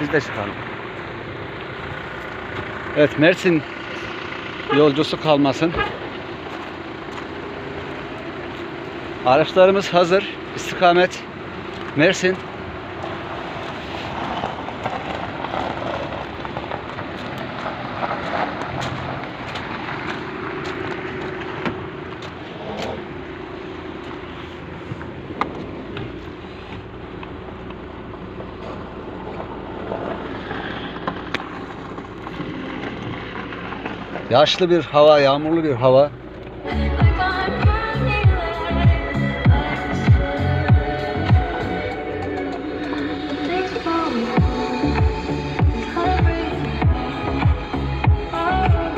Birlikte çıkalım. Evet Mersin yolcusu kalmasın. Araçlarımız hazır. İstikamet Mersin. Yaşlı bir hava, yağmurlu bir hava.